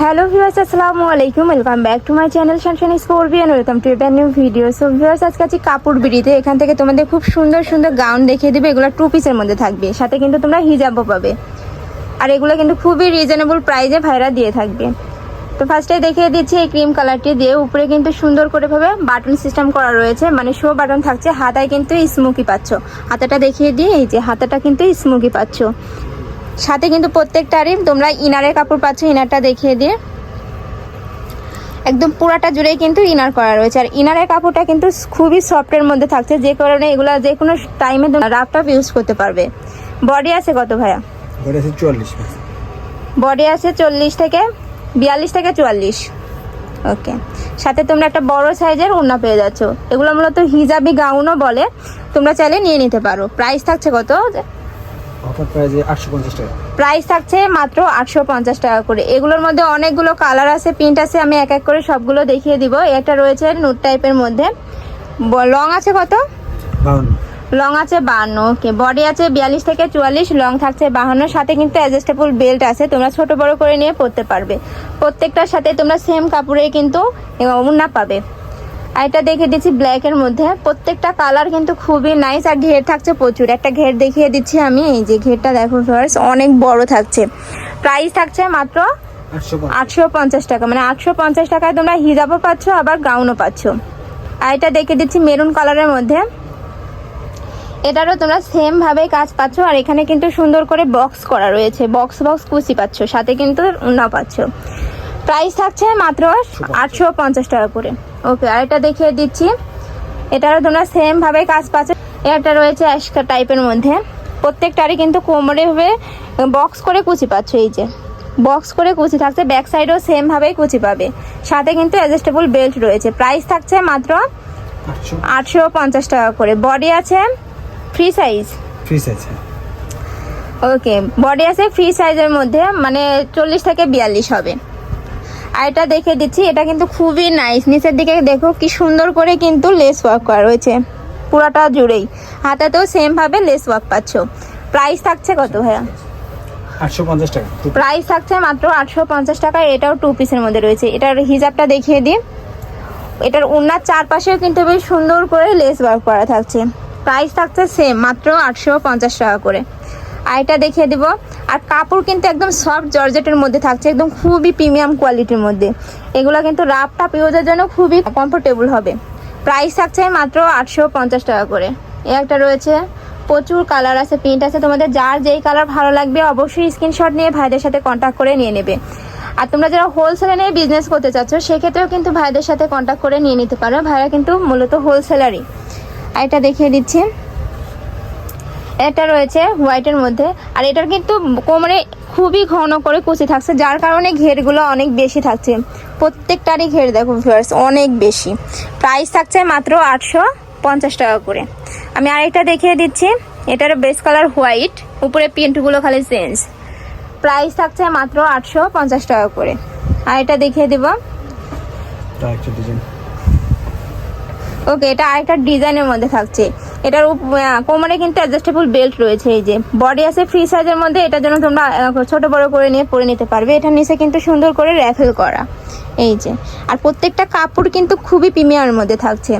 Hello viewers আসসালামু আলাইকুম welcome back to my channel শানশান স্পোর্বিয়ান ওয়েলকাম টু ব্যান নিউ ভিডিও সো ভিউয়ার্স আজকে আছি কাপড় বিড়িতে। এখান থেকে তোমাদের খুব সুন্দর সুন্দর গাউন দেখিয়ে দেবে। এগুলো টু পিসের মধ্যে থাকবে। সাথে কিন্তু তোমরা হিজাবও পাবে। আর এগুলো কিন্তু খুবই রিজনেবল প্রাইজে ভাইরা দিয়ে থাকবে। তো ফার্স্টে দেখিয়ে দিচ্ছি এই ক্রিম কালারটি দিয়ে। উপরে কিন্তু সুন্দর করে ভাবে বাটন সিস্টেম করা রয়েছে। মানে শো বাটন থাকছে। হাতায় কিন্তু স্মুকি পাচ্ছ। হাতাটা দেখিয়ে দিয়ে এই যে হাতাটা কিন্তু স্মুকি পাচ্ছ। সাথে কিন্তু প্রত্যেকটারই তোমরা ইনারের কাপড় পাচ্ছ ইনারটা দেখিয়ে দিয়ে। একদম পুরাটা জুড়েই কিন্তু ইনার করা রয়েছে। আর ইনারের কাপড়টা কিন্তু খুবই সফটের মধ্যে থাকছে যে কারণে এগুলো যে কোনো টাইমে রাফ টাফ ইউজ করতে পারবে। বডি আছে কত ভাইয়া? ওটা আছে চুয়াল্লিশ বডি আছে চল্লিশ থেকে বিয়াল্লিশ থেকে চুয়াল্লিশ। ওকে সাথে তোমরা একটা বড় সাইজের ওড়না পেয়ে যাচ্ছ। এগুলো মূলত হিজাবি গাউনও বলে তোমরা চাইলে নিয়ে নিতে পারো। প্রাইস থাকছে কত? অফার প্রাইসে টাকা। থাকছে মাত্র আটশো পঞ্চাশ টাকা করে। এগুলোর মধ্যে অনেকগুলো কালার আছে প্রিন্ট আছে আমি এক এক করে সবগুলো দেখিয়ে দিব। একটা রয়েছে নুট টাইপের মধ্যে। লং আছে কত? লং আছে বাহান্ন ওকে। বডি আছে বিয়াল্লিশ থেকে চুয়াল্লিশ লং থাকছে বাহান্ন সাথে কিন্তু অ্যাডজাস্টেবল বেল্ট আছে তোমরা ছোট বড় করে নিয়ে পরতে পারবে। প্রত্যেকটার সাথে তোমরা সেম কাপড়ের কিন্তু উন্না পাবে। এটা দেখে দিচ্ছি ব্ল্যাকের মধ্যে। প্রত্যেকটা কালার কিন্তু খুবই নাইস আর ঘের থাকছে প্রচুর। একটা ঘের দেখিয়ে দিচ্ছি আমি। এই যে ঘেরটা দেখো ফার্স অনেক বড় থাকছে। প্রাইস থাকছে মাত্র আটশো পঞ্চাশ। টাকা। মানে আটশো পঞ্চাশ টাকায় তোমরা হিজাবও পাচ্ছ আবার গাউনও পাচ্ছ। আর এটা দেখে দিচ্ছি মেরুন কালারের মধ্যে। এটারও তোমরা সেম ভাবে কাজ পাচ্ছ আর এখানে কিন্তু সুন্দর করে বক্স করা রয়েছে। বক্স বক্স কুচি পাচ্ছ সাথে কিন্তু না পাচ্ছ। প্রাইস থাকছে মাত্র আটশো পঞ্চাশ। টাকা করে। ওকে আর এটা দেখিয়ে দিচ্ছি। এটারও তোমরা সেম ভাবে কাজ পাচ্ছ। এটা রয়েছে অ্যাশকা টাইপের মধ্যে। প্রত্যেকটারই কিন্তু কোমরে ভাবে বক্স করে কুচি পাচ্ছ এই যে। বক্স করে কুচি থাকছে ব্যাক সাইডেও সেম ভাবেই কুচি পাবে। সাথে কিন্তু অ্যাডজাস্টেবল বেল্ট রয়েছে। প্রাইস থাকছে মাত্র আটশো। পঞ্চাশ টাকা করে। বডি আছে free size free size okay body আছে ফ্রি সাইজের মধ্যে মানে চল্লিশ থেকে বিয়াল্লিশ হবে। আর এটা দেখে দিচ্ছি এটা কিন্তু খুবই নাইস নিচের দিকে দেখো কি সুন্দর করে কিন্তু লেস ওয়ার্ক করা রয়েছে পুরাটা জুড়েই। হাতাতেও সেম ভাবে লেস ওয়ার্ক পাচ্ছ। প্রাইস থাকছে কত ভাইয়া? প্রাইস থাকছে মাত্র আটশো পঞ্চাশ টাকা এটাও টু পিসের মধ্যে রয়েছে। এটার হিজাবটা দেখিয়ে দিই। এটার ওনার চারপাশেও কিন্তু বেশ সুন্দর করে লেস ওয়ার্ক করা থাকছে। প্রাইস থাকছে সেম মাত্র আটশো পঞ্চাশ টাকা করে। আর এটা দেখিয়ে দিব। আর কাপড় কিন্তু একদম সফট জর্জেটের মধ্যে থাকছে, একদম খুবই প্রিমিয়াম কোয়ালিটির মধ্যে। এগুলো কিন্তু রাফ টাপ ইউজের জন্য খুবই কমফোর্টেবল হবে। প্রাইস থাকছে মাত্র আটশো পঞ্চাশ টাকা করে। এ একটা রয়েছে, প্রচুর কালার আছে প্রিন্ট আছে। তোমাদের যার যেই কালার ভালো লাগবে অবশ্যই স্ক্রিনশট নিয়ে ভাইদের সাথে কন্ট্যাক্ট করে নিয়ে নেবে। আর তোমরা যারা হোলসেলে নিয়ে বিজনেস করতে চাচ্ছ, সেক্ষেত্রেও কিন্তু ভাইদের সাথে কন্ট্যাক্ট করে নিয়ে নিতে পারো। ভাইরা কিন্তু মূলত হোলসেলারই এটা দেখিয়ে দিচ্ছি। এটা রয়েছে হোয়াইটের মধ্যে। আর এটার কিন্তু কোমরে খুবই ঘন করে কুচি থাকছে যার কারণে ঘেরগুলো অনেক বেশি থাকছে। প্রত্যেকটারই ঘের দেখো ভিউয়ার্স অনেক বেশি। প্রাইস থাকছে মাত্র আটশো পঞ্চাশ টাকা করে। আমি আরেকটা দেখিয়ে দিচ্ছি। এটার বেস কালার হোয়াইট উপরে প্রিন্টগুলো খালি চেঞ্জ প্রাইস থাকছে মাত্র আটশো পঞ্চাশ টাকা করে। আর এটা দেখিয়ে দেবো। ওকে এটা আরেকটা ডিজাইনের মধ্যে থাকছে। এটার কোমরে কিন্তু অ্যাডজাস্টেবল বেল্ট রয়েছে এই যে। বডি আছে ফ্রি সাইজের মধ্যে এটার জন্য তোমরা ছোট বড় করে নিয়ে পরে নিতে পারবে। এটার নিচে কিন্তু সুন্দর করে র্যাফেল করা। এই যে। আর প্রত্যেকটা কাপড় কিন্তু খুবই প্রিমিয়ামের মধ্যে থাকছে।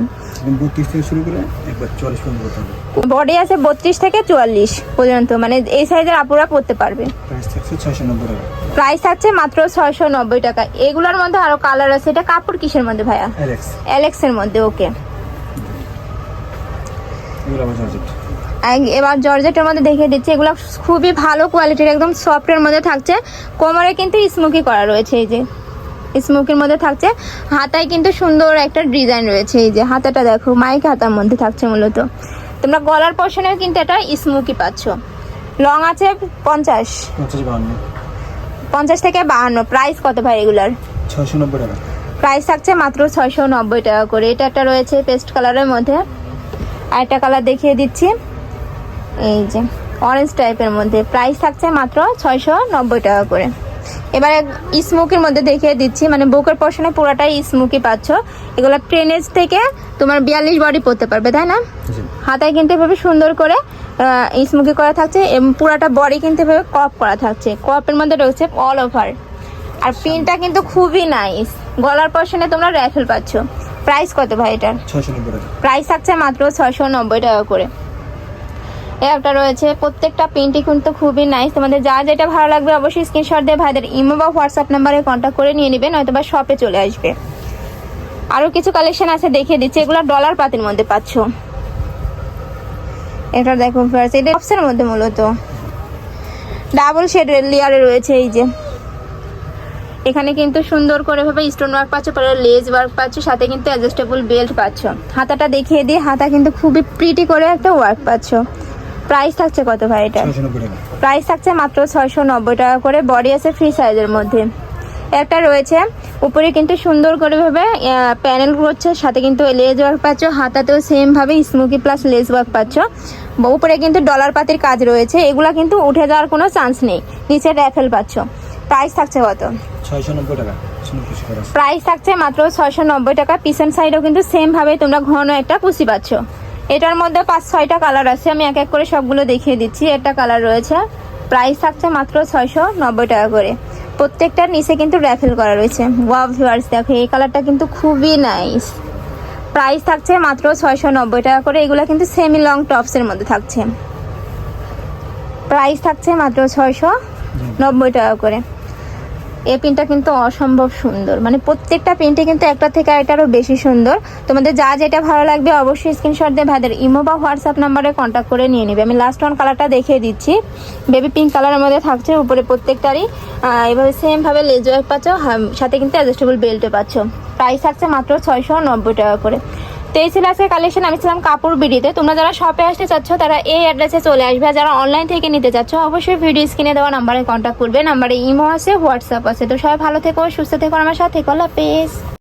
বডি আছে বত্রিশ থেকে চুয়াল্লিশ পর্যন্ত মানে এই সাইজের আপুরা পরতে পারবে। প্রাইস থাকছে মাত্র ছয়শো নব্বই টাকা। এগুলোর মধ্যে আরও কালার আছে। এটা কাপড় কিসের মধ্যে ভাইয়া? অ্যালেক্স অ্যালেক্সের মধ্যে ওকে এবার জর্জেটের মধ্যে দেখিয়ে দিচ্ছি এগুলো খুবই ভালো কোয়ালিটির একদম সফটের মধ্যে থাকছে। কোমরে কিন্তু স্মোকি করা রয়েছে এই যে। স্মোকির মধ্যে থাকছে। হাতায় কিন্তু সুন্দর একটা ডিজাইন রয়েছে এই যে। হাতাটা দেখো মাইক হাতার মধ্যে থাকছে মূলত। তোমরা গলার পশনেও কিন্তু এটা স্মোকি পাচ্ছ। লং আছে পঞ্চাশ। পঞ্চাশ থেকে বাহান্ন। প্রাইস কত ভাই এগুলার? ছয়শো নব্বই টাকা। প্রাইস থাকছে মাত্র ছয়শো নব্বই টাকা করে। এটা একটা রয়েছে পেস্ট কালারের মধ্যে। আর একটা কালার দেখিয়ে দিচ্ছি। এই যে অরেঞ্জ টাইপের মধ্যে। প্রাইস থাকছে মাত্র ছয়শো নব্বই টাকা করে। এবারে স্মোকের মধ্যে দেখিয়ে দিচ্ছি মানে বুকের পশনে পুরোটাই স্মোকি পাচ্ছ। এগুলো ট্রেনেজ থেকে তোমার বিয়াল্লিশ বডি পরতে পারবে তাই না? হাতায় কিন্তু এভাবে সুন্দর করে স্মোকি করা থাকছে এবং পুরাটা বডি কিন্তু এভাবে কপ করা থাকছে। কপের মধ্যে রয়েছে অল ওভার আর প্রিন্টটা কিন্তু খুবই নাইস গলার পশনে তোমরা র্যাফেল পাচ্ছ। প্রাইস কত ভাই এটার? প্রাইস থাকছে মাত্র ছয়শো নব্বই টাকা করে। একটা রয়েছে। প্রত্যেকটা প্রিন্টই কিন্তু খুবই নাইস তোমাদের যা যেটা ভালো লাগবে অবশ্যই স্ক্রিনশট দিয়ে ভাইদের ইমো বা হোয়াটসঅ্যাপ নাম্বারে কন্ট্যাক্ট করে নিয়ে নেবেন হয়তো বা শপে চলে আসবে। আরও কিছু কালেকশন আছে দেখিয়ে দিচ্ছি। এগুলো ডলার পাতির মধ্যে পাচ্ছ। এটা দেখো ফার্স্ট এটা মধ্যে মূলত। ডাবল শেড লেয়ারে রয়েছে এই যে। এখানে কিন্তু সুন্দর করে ভাবে স্টোন ওয়ার্ক পাচ্ছ পরে লেজ ওয়ার্ক পাচ্ছ সাথে কিন্তু অ্যাডজাস্টেবল বেল্ট পাচ্ছ। হাতাটা দেখিয়ে দিয়ে হাতা কিন্তু খুবই প্রিটি করে একটা ওয়ার্ক পাচ্ছ। প্রাইস থাকছে কত ভাই এটা প্রাইস থাকছে মাত্র ছয়শো নব্বই টাকা করে বডি আছে ফ্রি সাইজের মধ্যে। একটা রয়েছে উপরে কিন্তু সুন্দর করে ভাবে প্যানেল করছে সাথে কিন্তু লেজ ওয়ার্ক পাচ্ছ হাতাতেও সেম ভাবে স্মোকি প্লাস লেজ ওয়ার্ক পাচ্ছ। উপরে কিন্তু ডলার পাতির কাজ রয়েছে এগুলা কিন্তু উঠে যাওয়ার কোনো চান্স নেই। নিচে র্যাফেল পাচ্ছ। প্রাইস থাকছে কত? প্রাইস থাকছে মাত্র ছয়শো নব্বই টাকা। পিছন সাইডেও কিন্তু সেম ভাবে তোমরা ঘন একটা পুষি পাচ্ছ। এটার মধ্যে পাঁচ ছয়টা কালার আছে। আমি এক এক করে সবগুলো দেখিয়ে দিচ্ছি। একটা কালার রয়েছে। প্রাইস থাকছে মাত্র ছয়শো নব্বই টাকা করে। প্রত্যেকটার নিচে কিন্তু র্যাফেল করা রয়েছে। ওয়াও ভিউয়ার্স দেখো এই কালারটা কিন্তু খুবই নাইস প্রাইস থাকছে মাত্র ছয়শো নব্বই টাকা করে। এগুলো কিন্তু সেমি লং টপসের মধ্যে থাকছে। প্রাইস থাকছে মাত্র ছয়শো নব্বই টাকা করে। এই পিনটা কিন্তু অসম্ভব সুন্দর। মানে প্রত্যেকটা পিনটি কিন্তু একটা থেকে আরেকটারও বেশি সুন্দর। তোমাদের যা যেটা ভালো লাগবে অবশ্যই স্ক্রিনশট দিয়ে ভাইদের ইমো বা হোয়াটসঅ্যাপ নাম্বারে কন্ট্যাক্ট করে নিয়ে নিবে। আমি লাস্ট ওয়ান কালারটা দেখিয়ে দিচ্ছি। বেবি পিঙ্ক কালারের মধ্যে থাকছে, উপরে প্রত্যেকটারই এভাবে সেম ভাবে লেজ পাচ্ছ সাথে কিন্তু অ্যাডজাস্টেবল বেল্টও পাচ্ছ। প্রাইস থাকছে মাত্র ছয়শো নব্বই টাকা করে। তো এই ছিল আজকের কালেকশন আমি ছিলাম কাপড় বিডিতে। তোমরা যারা শপে আসতে চাচ্ছ, তারা এই অ্যাড্রেসে চলে আসবে। আর যারা অনলাইন থেকে নিতে চাচ্ছ, অবশ্যই ভিডিও স্ক্রিনে দেওয়া নাম্বারে কন্ট্যাক্ট করবে। নাম্বারে ইমো আছে হোয়াটসঅ্যাপ আছে। তো সবাই ভালো থেকো, সুস্থ থেকো, আমার সাথে কলা পেস